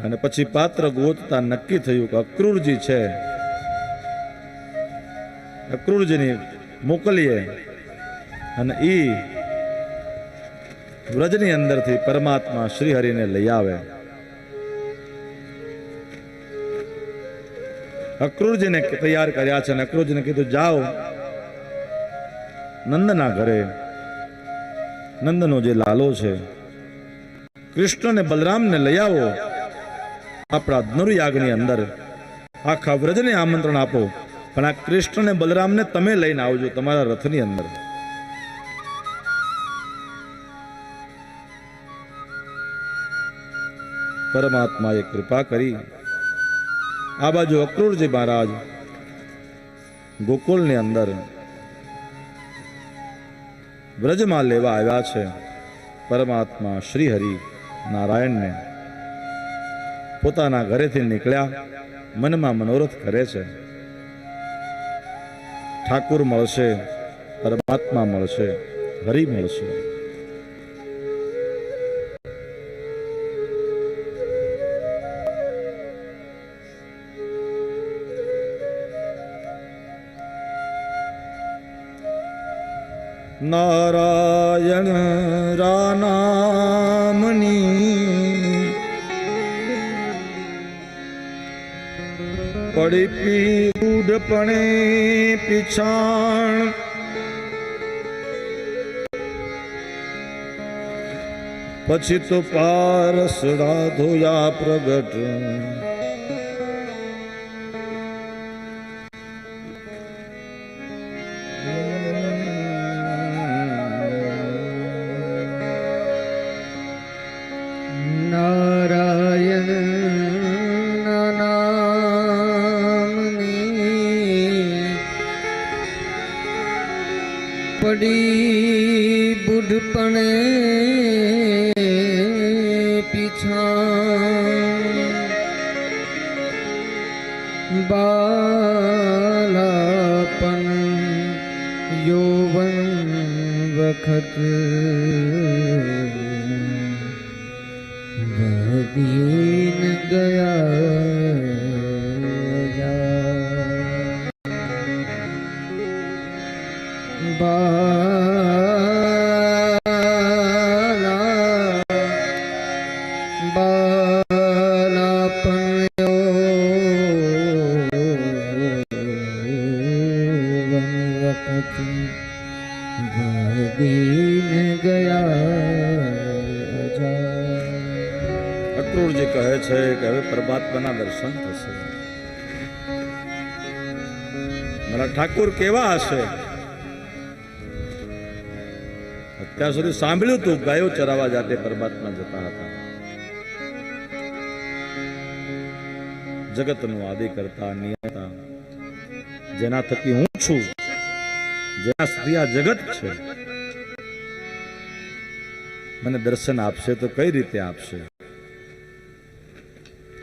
અને પછી પાત્ર ગોતતા નક્કી થયું કે અક્રૂરજી છે. અક્રૂરજીની મોકલીએ અને ઈ વ્રજની અંદરથી પરમાત્મા શ્રી લઈ આવે. અક્રૂરજીને તૈયાર કર્યા છે અને અક્રૂરજીને કીધું, જાઓ નંદના ઘરે. નંદનો જે લાલો છે. કૃષ્ણ ને બલરામને લઈ આવો. આપણા ધનુર્યાગની અંદર. આખા વ્રજને આમંત્રણ આપો, પણ આ કૃષ્ણ ને બલરામને તમે લઈને આવજો તમારા રથની અંદર. પરમાત્માએ કૃપા કરી. આ બાજુ અક્રૂરજી મહારાજ, ગોકુળની અંદર વ્રજમાં લેવા આવ્યા છે. પરમાત્મા શ્રી હરિ નારાયણને. પોતાના ઘરેથી નીકળ્યા, મનમાં મનોરથ કરે છે. ઠાકુર મળશે, પરમાત્મા મળશે, હરિ મળશે. નારાયણ રાનામની પડી પીડપણે પીછાણ. પછી તો પારસડા ધોયા પ્રગટ. બાલાપન યૌવન વખત ગયા પરમાત્માના દર્શન થશે. મારા ઠાકુર કેવા હશે? અત્યાર સુધી સાંભળ્યું તું, ગાયો ચરાવા જાતે પરમાત્મા જતા હતા. જગતનું આદિ કરતા નિયતા, જેના થકી હું છું, જેના સુધી આ જગત છે. મને દર્શન આપશે તો કઈ રીતે આપશે?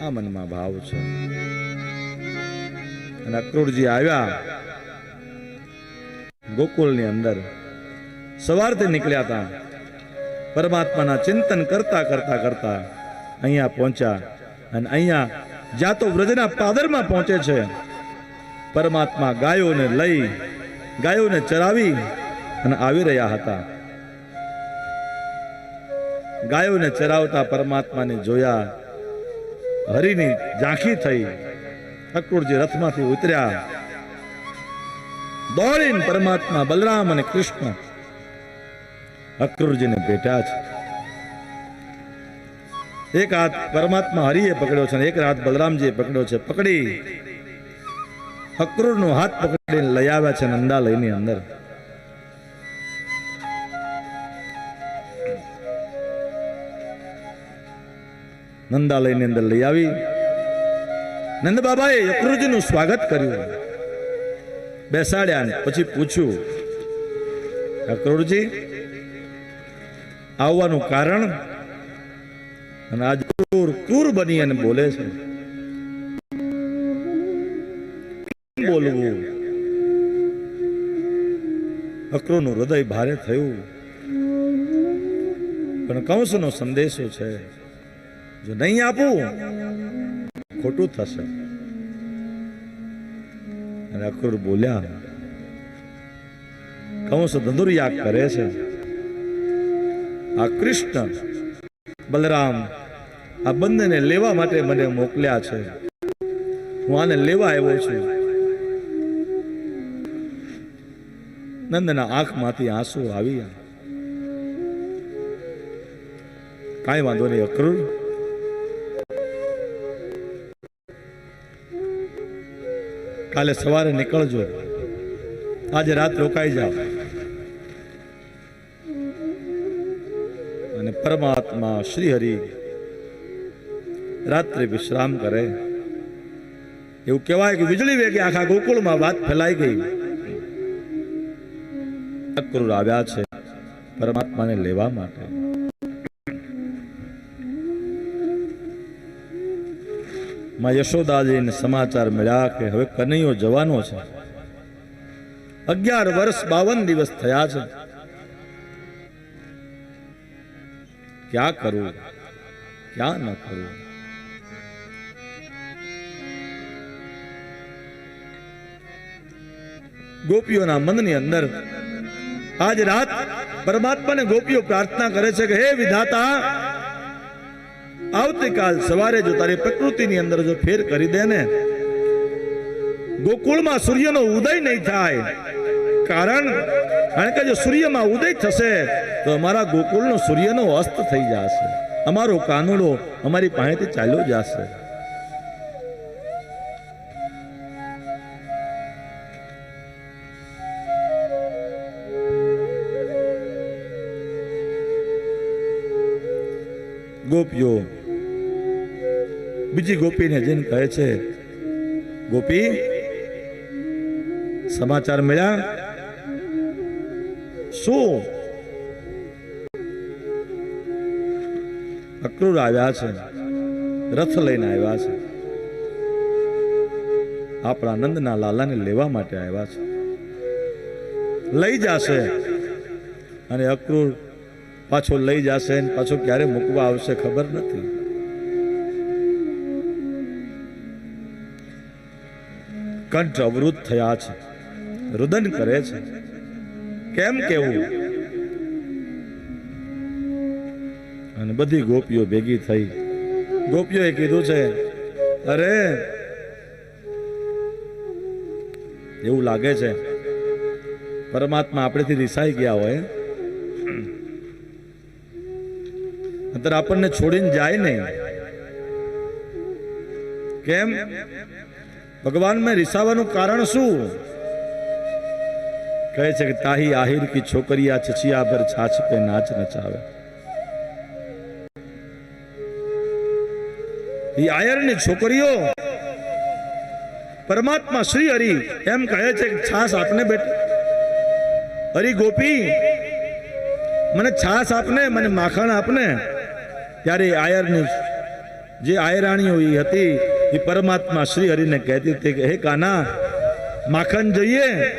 આ મનમાં ભાવ છે. અને અક્રૂરજી આવ્યા. ગોકુલની અંદર સવારથી નીકળ્યા હતા. પરમાત્માના ચિંતન કરતા કરતા કરતા અહીંયા પહોંચ્યા અને અહીંયા જ્યાં તો વ્રજના પાદરમાં પહોંચે છે. પરમાત્મા ગાયોને લઈ, ગાયોને ચરાવી અને આવી રહ્યા હતા. ગાયોને ચરાવતા પરમાત્માને જોયા હરિની ઝાંખી થઈ ઠકુરજી રથમાંથી ઉતર્યા. દોડીને પરમાત્મા બલરામ અને કૃષ્ણ અક્રુરજીને ભેટ્યા છે. એક હાથ પરમાત્મા હરિએ પકડ્યો છે એક હાથ બલરામજીએ પકડ્યો છે. પકડી અક્રૂરનો હાથ પકડીને લઈ આવ્યા છે નંદાલયની અંદર. નંદાલયની અંદર લઈ આવી. નંદ બાબાએ યકૃજીનું સ્વાગત કર્યું. બેસાડ્યા ને પછી પૂછ્યું અક્રૂરજી આવવાનું કારણ? અને આજ ક્રૂર ક્રૂર બની અને બોલે છે બોલવું? અક્રુરનું હૃદય ભારે થયું. પણ કંસનો સંદેશો છે જો નહીં આપું, ખોટું થશે. અને અક્રૂર બોલ્યા, કંસ ધંધુરિયા કરે છે? આ કૃષ્ણ, બલરામ, આ બંનેને લેવા માટે મને મોકલ્યા છે. હું આને લેવા આવ્યો છું. નંદના આંખમાંથી આંસુ આવી કાંઈ વાંધો નહીં અક્રૂર કાલે સવારે નીકળજો. આજે રાત રોકાઈ જાઓ. અને પરમાત્મા શ્રી હરિ રાત્રે વિશ્રામ કરે. એવું કહેવાય કે વીજળી વેગે આખા ગોકુળમાં વાત ફેલાઈ ગઈ. અક્રૂર આવ્યા છે પરમાત્માને લેવા માટે. માં યશોદાજીને સમાચાર મળ્યા કે હવે કનૈયો જવાનો છે. અગિયાર વર્ષ બાવન દિવસ થયા છે. ક્યાં કરવું ક્યાં ન કરવું ગોપીઓના મનની અંદર આજ રાત પરમાત્માને ગોપીઓ પ્રાર્થના કરે છે કે, હે વિધાતા આવતીકાલ સવારે જો તારી પ્રકૃતિની અંદર જો ફેર કરી દે ને, ગોકુળમાં સૂર્યનો ઉદય નહીં થાય. કારણ કારણ કે જો સૂર્યમાં ઉદય થશે, તો અમારા ગોકુળનો સૂર્યનો અસ્ત થઈ જશે. અમારો કાનુડો અમારી પાસેથી ચાલ્યો જશે. ગોપીઓ બીજી ગોપીને જઈને કહે છે, ગોપી, સમાચાર મળ્યા? શું? અક્રૂર આવ્યા છે, રથ લઈને આવ્યા છે. આપણા નંદના લાલાને લેવા માટે આવ્યા છે. લઈ જશે અને અક્રૂર પાછો લઈ જશે પાછો ક્યારે મૂકવા આવશે ખબર નથી. કંઠ અવરુદ્ધ થયા છે. રુદન કરે છે. કેમ કેવું? અને બધી ગોપીઓ ભેગી થઈ. ગોપીઓએ કીધું છે, અરે, એવું લાગે છે, પરમાત્મા આપણેથી રિસાઈ ગયા હોય અત્યારે આપણને છોડીને જાય નહીં. કેમ? ભગવાન મેં રિસાવાનું કારણ શું? કહે છે કે તાહી આહિર કી છોકરિયા છછિયા પર છાછ પે નાચ નચાવે. એ આયરની છોકરીઓ, પરમાત્મા શ્રી હરિ એમ કહે છે કે છાસ આપને બેટ. હરિ ગોપી, મને છાસ આપને, મને માખણ આપને. ત્યારે આયરની જે આયરાણીઓ હતી એ પરમાત્મા શ્રી હરિને કહેતી હતી કે, હે કાના, માખણ જોઈએ?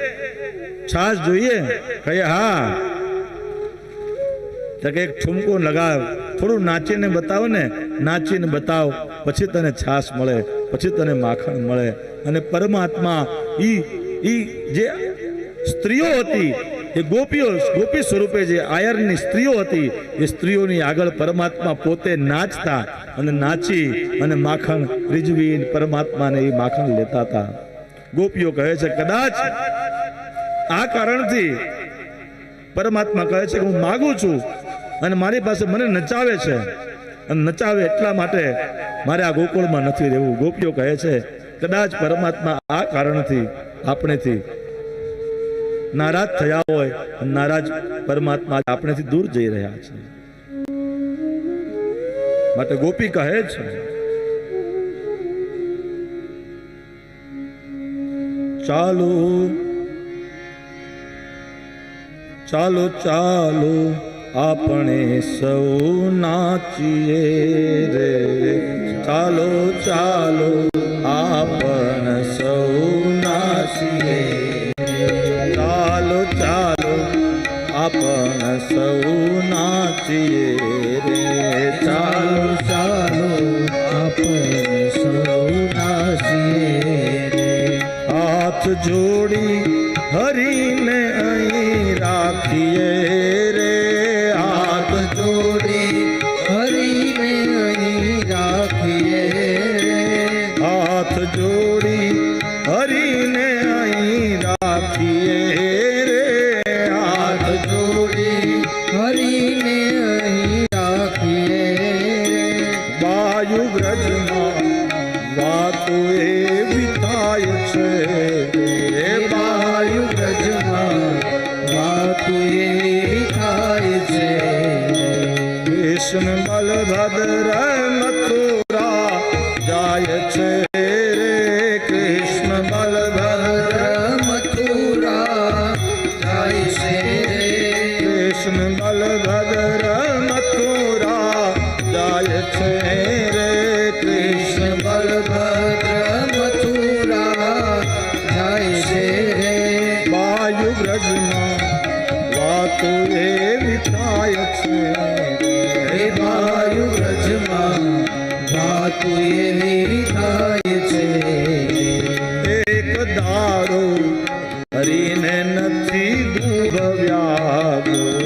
છાસ જોઈએ? કહે, હા. કે, એક ઠુમકો લગાવ, થોડું નાચીને બતાવો ને, નાચીને બતાવ, પછી તને છાસ મળે, પછી તને માખણ મળે. અને પરમાત્મા ઈ ઈ જે સ્ત્રીઓ હતી એ ગોપીઓ, ગોપી સ્વરૂપે જે આયરની સ્ત્રીઓ હતી, એ સ્ત્રીઓની આગળ પરમાત્મા પોતે નાચતા અને નાચી અને માખણ રીઝવી પરમાત્માને એ માખણ લેતા હતા. ગોપીઓ કહે છે, કદાચ આ કારણથી પરમાત્મા કહે છે કે હું માગું છું અને મારી પાસે મને નચાવે છે અને નચાવે એટલા માટે મારે આ ગોકુળમાં નથી રહેવું. ગોપીઓ કહે છે, કદાચ પરમાત્મા આ કારણથી આપણેથી નારાજ થયા હોય નારાજ પરમાત્મા આપણેથી દૂર જઈ રહ્યા છે. માટે ગોપી કહે છે, ચાલો ચાલો ચાલો, આપણે સૌ નાચીએ રે. ચાલો ચાલો, આપણ સૌ નાચીએ આપણ સૌ નાચીએ રે ચાલો कृष्ण बलभद्र जागो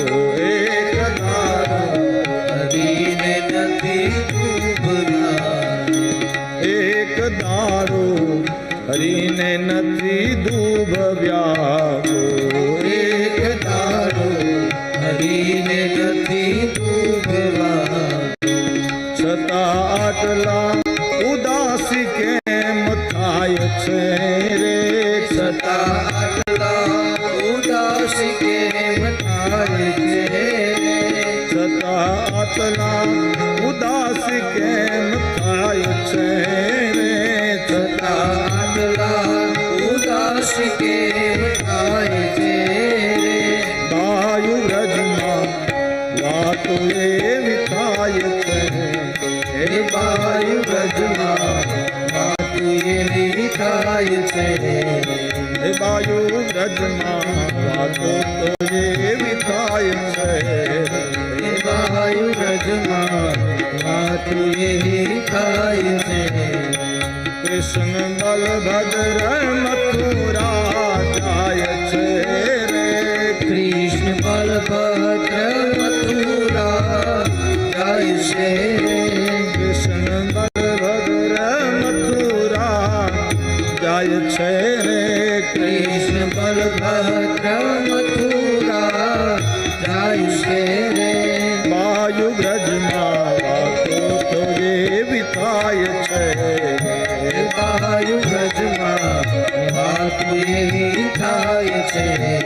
વ્રજમાં વાતો એવી થાય છે હે બાઈ વ્રજમાં વાતો એવી થાય છે હે બાયુ વ્રજમાં વાતો તો એવી થાય છે હે બાયુ વ્રજમાં વાતો એવી થાય છે કૃષ્ણ થયું રે વાયુ વ્રજમાં વાતો તો એવી થાય છે વાયુ વ્રજમાં વાતો એવી થાય છે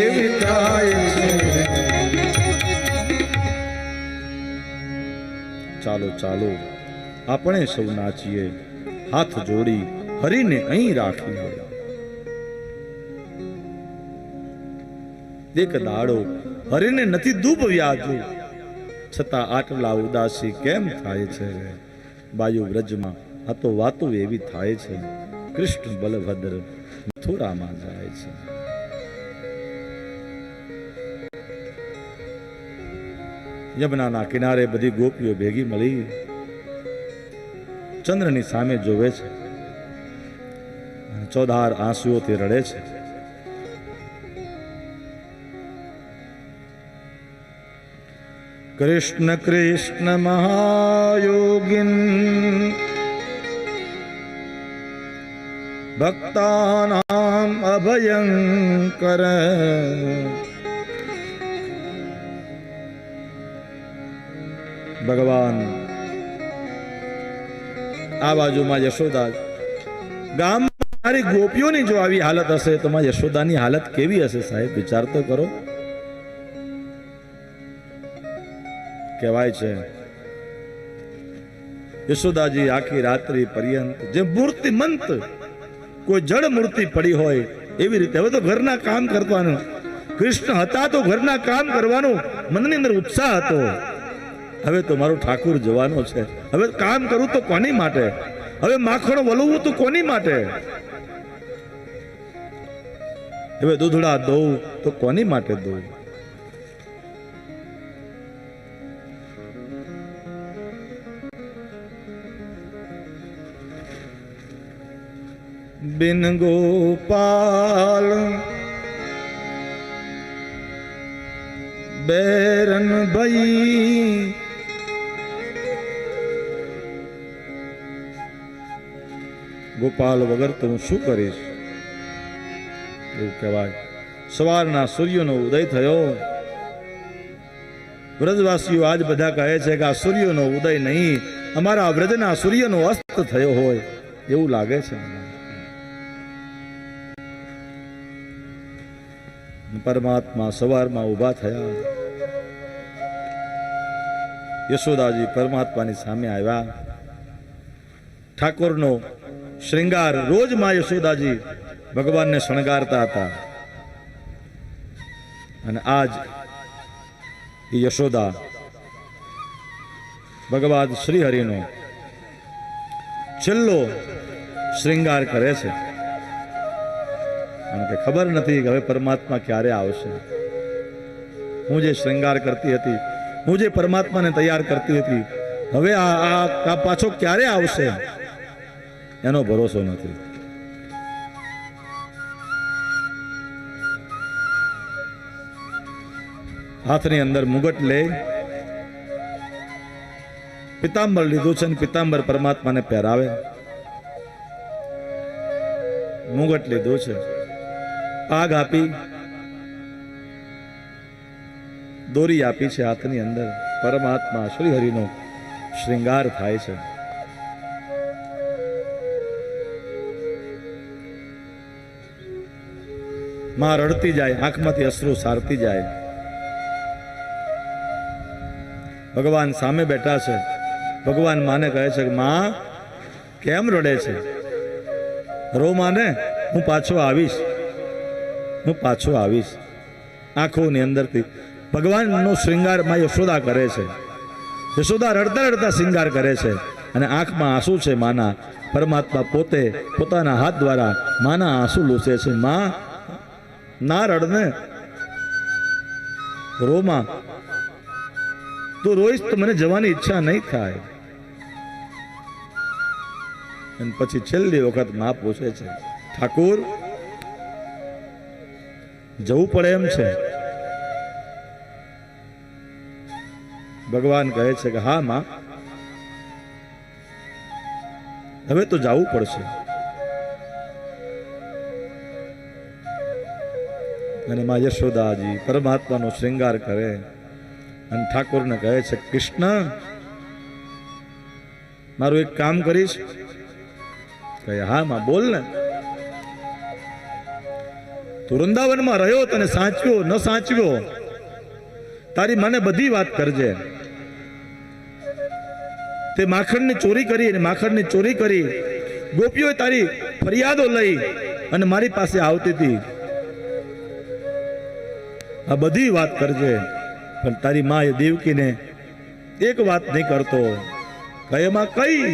ચાલો ચાલો. આપણે સૌ નાચીએ. હાથ જોડી હરીને અહીં રાખી એક દાડો હરીને નથી દૂબ વ્યાજો છતાં આટલા ઉદાસી કેમ થાય છે? બાયુ વ્રજમાં આ તો વાતો એવી થાય છે. કૃષ્ણ બલભદ્ર મથુરામાં જાય છે. યમુનાના કિનારે બધી ગોપીઓ ભેગી મળી ચંદ્રની સામે જોવે છે અને ચોધાર આંસુઓથી રડે છે કૃષ્ણ કૃષ્ણ મહાયોગિન ભક્તાનામ અભયંકર ભગવાન. આ બાજુમાં યશોદા. ગામ મારી ગોપીઓની જો આવી હાલત હશે, તો માં યશોદાની હાલત કેવી હશે સાહેબ? વિચાર તો કરો. કહેવાય છે, યશોદાજી આખી રાત્રિ પર્યંત જે મૂર્તિમંત, કોઈ જળ મૂર્તિ પડી હોય, એવી રીતે. હવે તો ઘરના કામ કરવાનું. કૃષ્ણ હતા તો ઘરના કામ કરવાનું. મનની અંદર ઉત્સાહ હતો. હવે તો મારો ઠાકુર જવાનો છે. હવે કામ કરું તો કોની માટે? હવે માખણ વલવવું તો કોની માટે? હવે દૂધડા દઉં તો કોની માટે દઉં? બિન ગોપાલ બેરન ભાઈ ગોપાલ વગર તો હું શું કરીશ? એવું કહેવાય. સવારના સૂર્યનો ઉદય થયો. વ્રજવાસીઓ આજ બધા કહે છે કે આ સૂર્યનો ઉદય નહીં, અમારા વ્રજના સૂર્યનો અસ્ત થયો હોય, એવું લાગે છે પરમાત્મા સવારમાં ઊભા થયા. યશોદાજી પરમાત્માની સામે આવ્યા. ઠાકોરનો શ્રૃંગાર રોજમાં યશોદાજી ભગવાનને શણગારતા હતા. અને આજ યશોદા ભગવાન શ્રી છેલ્લો શ્રૃંગાર કરે છે. અને કે ખબર નથી કે હવે પરમાત્મા ક્યારે આવશે. હું જે શ્રૃંગાર કરતી હતી, હું જે પરમાત્માને તૈયાર કરતી હતી, હવે આ આ પાછો ક્યારે આવશે? એનો ભરોસો નથી. હાથની અંદર મુગટ લે પિતાંબર લીધું છે પિતાંબર પરમાત્માને પહેરાવે. મુગટ લીધું છે. પાગ આપી. દોરી આપી છે હાથની અંદર. પરમાત્મા શ્રી હરિનો શ્રૃંગાર થાય છે. માં રડતી જાય, આંખમાંથી અશ્રુ સારતી જાય. ભગવાન સામે બેઠા છે. ભગવાન માને કહે છે કે, માં, કેમ રડે છે? રો માને, હું પાછો આવીશ. હું પાછો આવીશ. આંખોની અંદરથી ભગવાનનો શ્રૃંગારમાં યશોદા કરે છે. યશોદા રડતા રડતા શ્રૃંગાર કરે છે અને આંખમાં આંસુ છે માના. પરમાત્મા પોતે પોતાના હાથ દ્વારા માના આંસુ લૂસે છે. માં ના રોમાં. તું રોઈશ તો મને જવાની ઈચ્છા નહીં થાય. અને પછી છેલ્લી વખત મા પૂછે છે, ઠાકુર, જવું પડે એમ છે? ભગવાન કહે છે કે, હા, માં. હવે તો જવું પડશે. અને માં યશોદાજી પરમાત્માનો શ્રૃંગાર કરે. અને ઠાકોરને કહે છે, કૃષ્ણ, મારું એક કામ કરીશ. કહે, હા, માં, બોલ ને. તું વૃંદાવનમાં રહ્યો તને સાચવ્યો, ન સાચવ્યો? તારી મને બધી વાત કરજે. તે માખણની ચોરી કરી અને માખણની ચોરી કરી. ગોપીઓએ તારી ફરિયાદો લઈ અને મારી પાસે આવતી હતી. આ બધી વાત કરજે, પણ તારી મા એ દેવકીને એક વાત નહીં કરતો. કહે માં કઈ?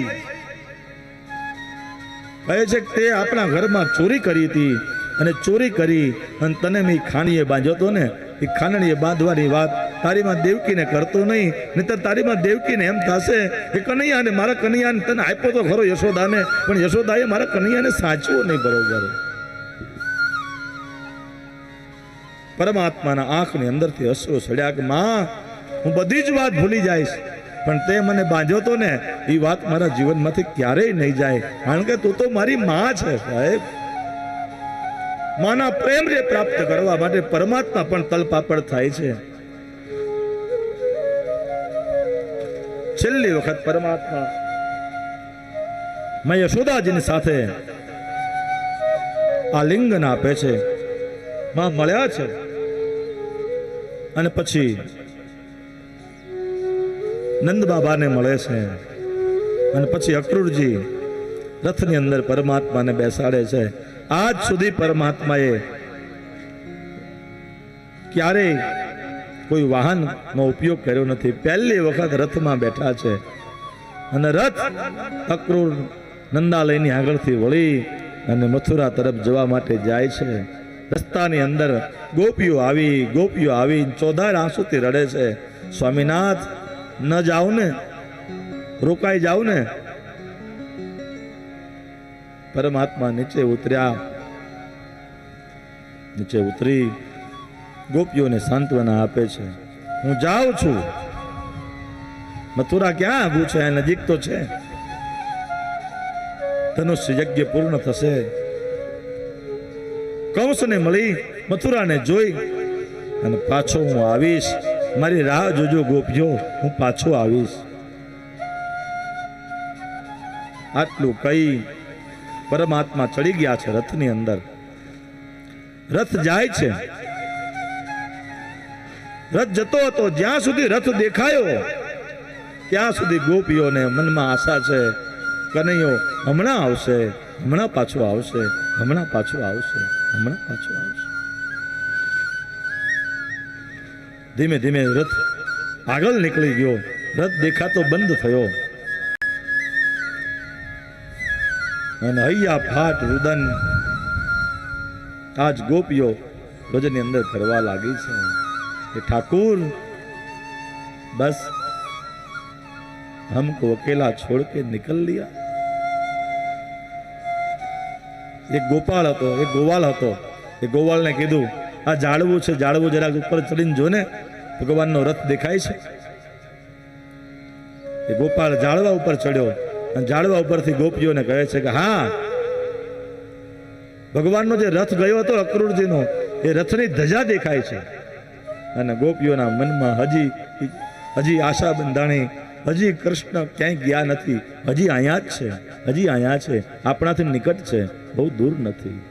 કહે છે તે આપણા ઘરમાં ચોરી કરી હતી અને ચોરી કરી અને તને મેં ખાણીએ બાંધ્યો હતો ને એ ખાનણીએ બાંધવાની વાત તારીમાં દેવકીને કરતો નહીં, નહીતર તારીમાં દેવકીને એમ થશે કે કનૈયાને મારા કનૈયાને તને આપ્યો તો ખરો યશોદાને, પણ યશોદાએ મારા કનૈયાને સાચવો નહીં બરોબર. પરમાત્માના આંખની અંદરથી અશ્રુ સડ્યા કે, માં, હું બધી જ વાત ભૂલી જઈશ. પણ તે મને બાંધ્યો તો ને, એ વાત મારા જીવનમાંથી ક્યારેય નહીં જાય. કારણ કે તું તો મારી માં છે, સાહેબ. માના પ્રેમ જે પ્રાપ્ત કરવા માટે પરમાત્મા પણ તલપાપડ થાય છે. છેલ્લી વખત પરમાત્મા મેં યશોદાજીની સાથે આ લિંગન આપે છે. માં મળ્યા છે. અને પછી નંદ બાબાને મળે છે. અને પછી અક્રૂરજી રથની અંદર પરમાત્માને બેસાડે છે. આજ સુધી પરમાત્માએ ક્યારેય કોઈ વાહનનો ઉપયોગ કર્યો નથી. પહેલી વખત રથમાં બેઠા છે. અને રથ અક્રૂર નંદાલયની આગળથી વળી અને મથુરા તરફ જવા માટે જાય છે. રસ્તાની અંદર ગોપીઓ આવી ગોપીઓ આવી, ચોધાર આંસુથી રડે છે. સ્વામીનાથ, ન જાઓ ને રોકાઈ જાઓ ને પરમાત્મા નીચે ઉતર્યા. નીચે ઉતરી ગોપીઓને સાંત્વના આપે છે. હું જાઉં છું. મથુરા ક્યાં આગું છે? નજીક તો છે. ધનુષ્ય યજ્ઞ પૂર્ણ થશે. કંસને મળી, મથુરાને જોઈ અને પાછો હું આવીશ. મારી રાહ જોજો ગોપીઓ, હું પાછો આવીશ. આટલું કઈ પરમાત્મા ચડી ગયા છે રથની અંદર. રથ જાય છે. રથ જતો હતો, જ્યાં સુધી રથ દેખાયો, ત્યાં સુધી ગોપીઓને મનમાં આશા છે કનૈયો હમણાં આવશે, હમણાં પાછો આવશે, હમણાં પાછો આવશે. હમણાં પાછો આવશે. ધીમે ધીમે રથ આગળ નીકળી ગયો. રથ દેખાતો બંધ થયો. અને હૈયા ફાટ રુદન. આજ ગોપીઓ ભજનની અંદર ફરવા લાગી છે. એ ઠાકુર, બસ, હમકો અકેલા છોડ કે નિકલ લિયા. એક ગોપાળ હતો, એક ગોવાલ હતો. એ ગોવાળને કીધું, આ ઝાડવું છે ઝાડવું જરાક ઉપર ચડીને જો ને, ભગવાનનો રથ દેખાય છે. એ ગોપાળ ઝાડવા ઉપર ચડ્યો અને ઝાડવા ઉપરથી ગોપીઓને કહે છે કે, હા, ભગવાનનો જે રથ ગયો હતો અક્રૂરજીનો, એ રથની ધજા દેખાય છે. અને ગોપીઓના મનમાં હજી હજી આશા બંધાણી હજી કૃષ્ણ ક્યાંય ગયા નથી. હજી અહીંયા જ છે. હજી અહીંયા છે. આપણાથી નિકટ છે. બહુ દૂર નથી.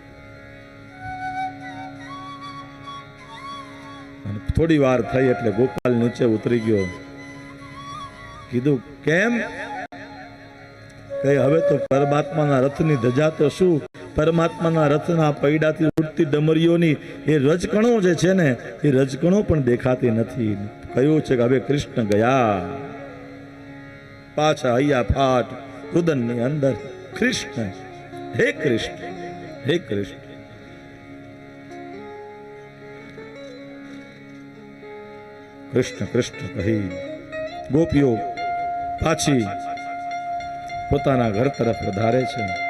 થોડી વાર થઈ એટલે ગોપાલ નીચે ઉતરી ગયો. કીધું, કેમ? કે હવે તો પરમાત્માના રથની ધજા તો શું? પરમાત્માના રથના પૈડાથી ઉડતી ડમરીઓની એ રજકણો જે છે ને, એ રજકણો પણ દેખાતી નથી. કહ્યું છે કે હવે કૃષ્ણ ગયા. પાછા અહીંયા ફાટ રુદનની અંદર. કૃષ્ણ, હે કૃષ્ણ હે કૃષ્ણ. કૃષ્ણ કૃષ્ણ કહી, ગોપીઓ, પાછી પોતાના ઘર તરફ વધારે છે.